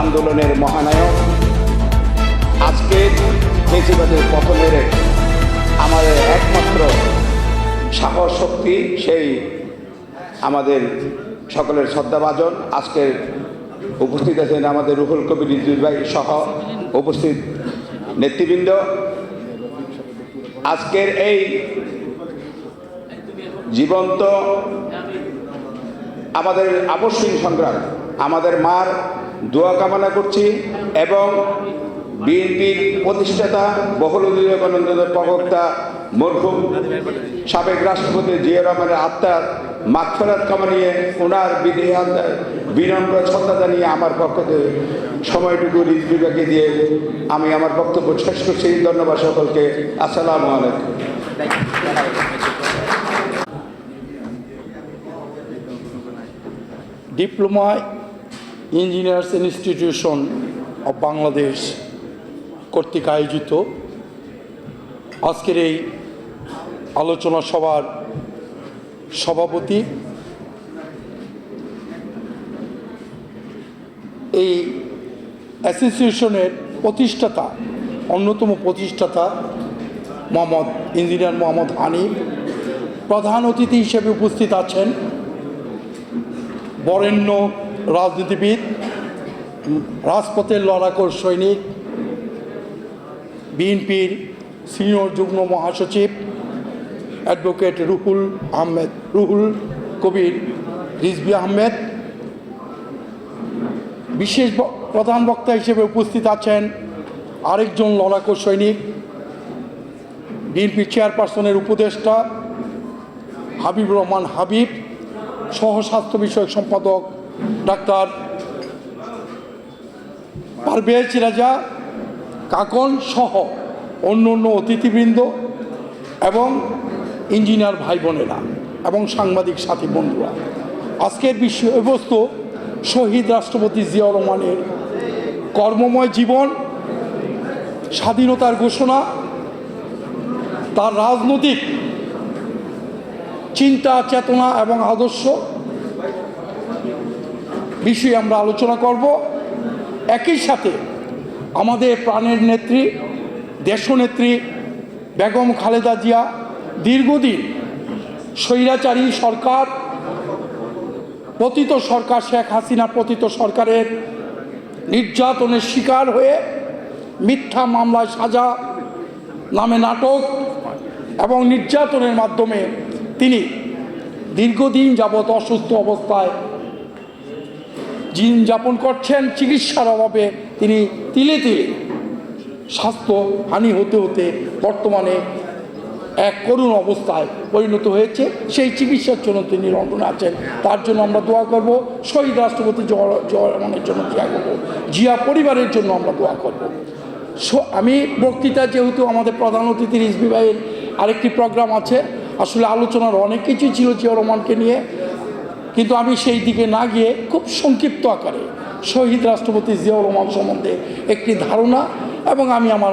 আন্দোলনের মহানায়ক। আজকে ফেসিবাদের পতনের আমাদের একমাত্র সাহস শক্তি সেই আমাদের সকলের শ্রদ্ধাভাজন। আজকের উপস্থিত আছেন আমাদের রুহুল কবির রিজভী সহ উপস্থিত নেতৃবৃন্দ। আজকের এই জীবন্ত আমাদের আবশ্যিক সংগ্রাম, আমাদের মার দোয়া কামনা করছি এবং বিএনপির প্রতিষ্ঠাতা বহুল উদ্দীপনন্দের প্রবক্তা মরহুম সাবেক রাষ্ট্রপতি জিয়া রহমানের আত্মার মাগফেরাত কামানিয়ে ওনার বিনম্র শ্রদ্ধা জানিয়ে আমার পক্ষ থেকে সময়টুকু রিজবিবাকে দিয়ে আমি আমার বক্তব্য শেষ করছি। ধন্যবাদ সকলকে। আসসালামু আলাইকুম। Diploma engineers institution of Bangladesh কর্তৃক আয়োজিত আজকের এই আলোচনা সভার সভাপতি এই অ্যাসোসিয়েশনের প্রতিষ্ঠাতা, অন্যতম প্রতিষ্ঠাতা মোহাম্মদ, ইঞ্জিনিয়ার মোহাম্মদ হানিফ, প্রধান অতিথি হিসেবে উপস্থিত আছেন বরেণ্য রাজনীতিবিদ, রাজপথের লড়াকর সৈনিক, বিএনপির সিনিয়র যুগ্ম মহাসচিব, অ্যাডভোকেট রুহুল আহমেদ, রুহুল কবির রিজবি আহমেদ। বিশেষ প্রধান বক্তা হিসেবে উপস্থিত আছেন আরেকজন লড়াকর সৈনিক, বিএনপি চেয়ারপারসনের উপদেষ্টা হাবিব রহমান হাবিব, সহ স্বাস্থ্য বিষয়ক সম্পাদক ডাক্তার পারভেজ রাজা, কাকন সহ অন্য অন্য অতিথিবৃন্দ এবং ইঞ্জিনিয়ার ভাই বোনেরা এবং সাংবাদিক সাথী বন্ধুরা। আজকের বিষয়বস্তু শহীদ রাষ্ট্রপতি জিয়াউর রহমানের কর্মময় জীবন, স্বাধীনতার ঘোষণা, তার রাজনৈতিক চিন্তা চেতনা এবং আদর্শ বিষয়ে আমরা আলোচনা করব। একই সাথে আমাদের প্রাণের নেত্রী, দেশনেত্রী বেগম খালেদা জিয়া দীর্ঘদিন স্বৈরাচারী সরকার, পতিত সরকার, শেখ হাসিনা পতিত সরকারের নির্যাতনের শিকার হয়ে মিথ্যা মামলায় সাজা নামে নাটক এবং নির্যাতনের মাধ্যমে তিনি দীর্ঘদিন যাবৎ অসুস্থ অবস্থায় জীবন যাপন করছেন, চিকিৎসার অভাবে তিনি তিলে তিলে স্বাস্থ্য হানি হতে হতে বর্তমানে এক করুণ অবস্থায় পরিণত হয়েছে। সেই চিকিৎসার জন্য তিনি লন্ডনে আছেন। তার জন্য আমরা দোয়া করব। শহীদ রাষ্ট্রপতি রহমানের জন্য দোয়া করব। জিয়া পরিবারের জন্য আমরা দোয়া করব। আমি বক্তৃতা যেহেতু আমাদের প্রধান অতিথি রিজবি ভাইয়ের আরেকটি প্রোগ্রাম আছে, আসলে আলোচনার অনেক কিছুই ছিল জিয়া রহমানকে নিয়ে। কিন্তু আমি সেই দিকে না গিয়ে খুব সংক্ষিপ্ত আকারে শহীদ রাষ্ট্রপতি জিয়াউর রহমান সম্বন্ধে একটি ধারণা এবং আমি আমার